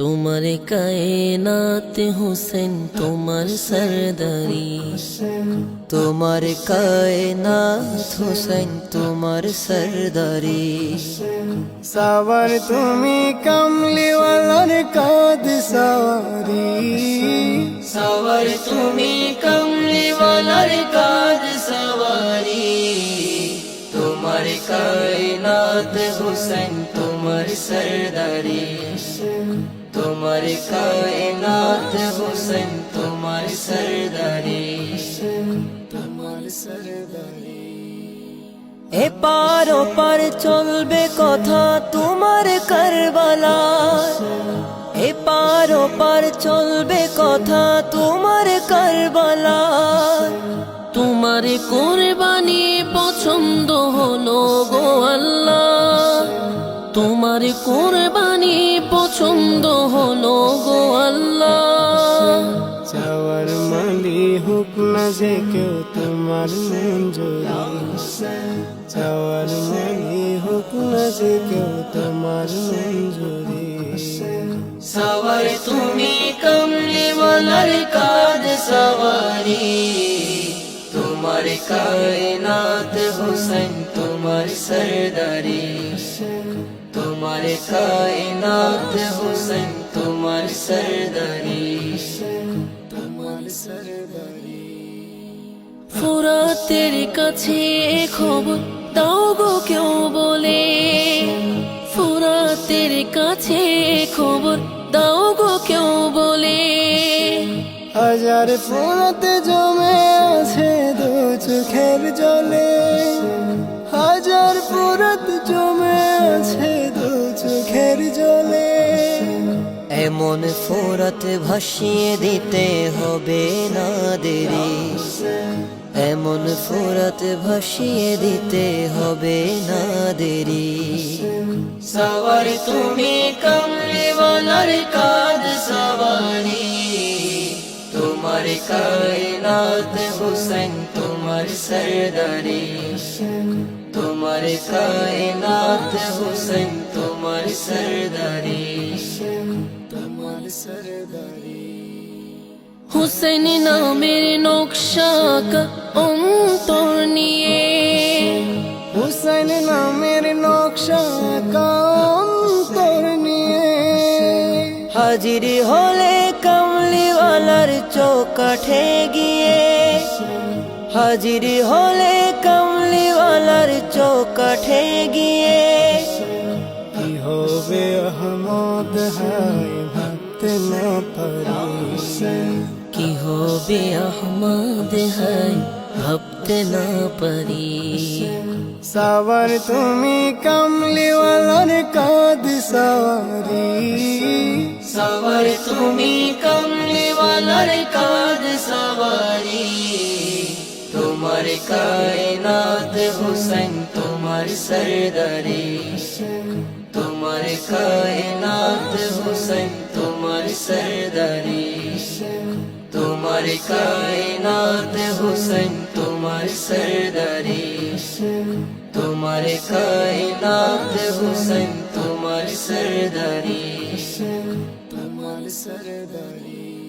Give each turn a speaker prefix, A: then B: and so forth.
A: তোমার কায়নাত হুসেন তোমার সরদারি
B: তোমার কায়নাত হুসেন তোমার সরদারি
C: সাওয়ার তুমি কমলিওয়ালার কাদ সাওয়ারি
A: সওয়ার তুমি কমলিওয়ালার কাজ সওয়ারি তোমার কায়নাত হুসেন তোমার সরদারি তোমার হুসেন তোমার সরদারি তোমার সরদারি।
B: এপার ওপার চলবে কথা তোমার কারবালা। এপার ওপার চলবে কথা তোমার কারবালা।
A: তোমার কোরবানি পছন্দ তোমার কোরবানি পছন্দ হলো গো আল্লাহ।
C: চাওয়ার মালি হুক না যে কেউ তোমার মঞ্জুরি। চাওয়ার মালি হুক না যে কেউ তোমার মঞ্জুরি।
A: সওয়ার তুমি কমলিওয়ালার কাদ সওয়ারি। তোমার কায়নাত হুসেন তোমার সরদারি। তোমার কায়নাত হুসেন তোমার সরদারি। তোমার সরদারি ফুরাতের কাছে খবর দাও গো কেউ বলে। ফুরাতের কাছে খবর দাও গো কেউ বলে।
C: হাজার ফুরতে জমে আছে দু চোখের জলে। হাজার ফুরত জমে আছে
B: এমন ফোরাত ভাসিয়ে দিতে হবে না দেরি। এমন ফোরাত ভাসিয়ে দিতে হবে না দেরি।
A: সওয়ার তুমি কমলিওয়ালার কাদ সওয়ারি তোমার কায়নাত হুসেন, তোমার সরদারি। তোমার কায়নাত হুসেন, তোমার সরদারি। হুসেন নামের নকশাকা অন্তর নিয়ে
C: হুসাইন নামের নকশা কাম তোর নিয়ে
B: হাজির হলে কমলিওয়ালার চৌকাঠে গিয়ে হাজির হলে কমলিওয়ালার চৌকাঠে গিয়ে
C: কি হবে আহমদ হাই ভক্ত না পারি
A: কি হবে আহমদ হাই ভাবতে না পারি
C: সাওয়ার তুমি কমলিওয়ালার কাদ সাওয়ারি
A: সওয়ার তুমি কমলিওয়ালার কাদ সওয়ারি তোমার কায়নাত হুসেন তোমার সরদারি তোমার কায়নাত হুসেন তোমার তোমার কায়নাত হুসেন তোমার সরদারি। তোমার কায়নাত হুসেন তোমার সরদারি। তোমার সরদারি।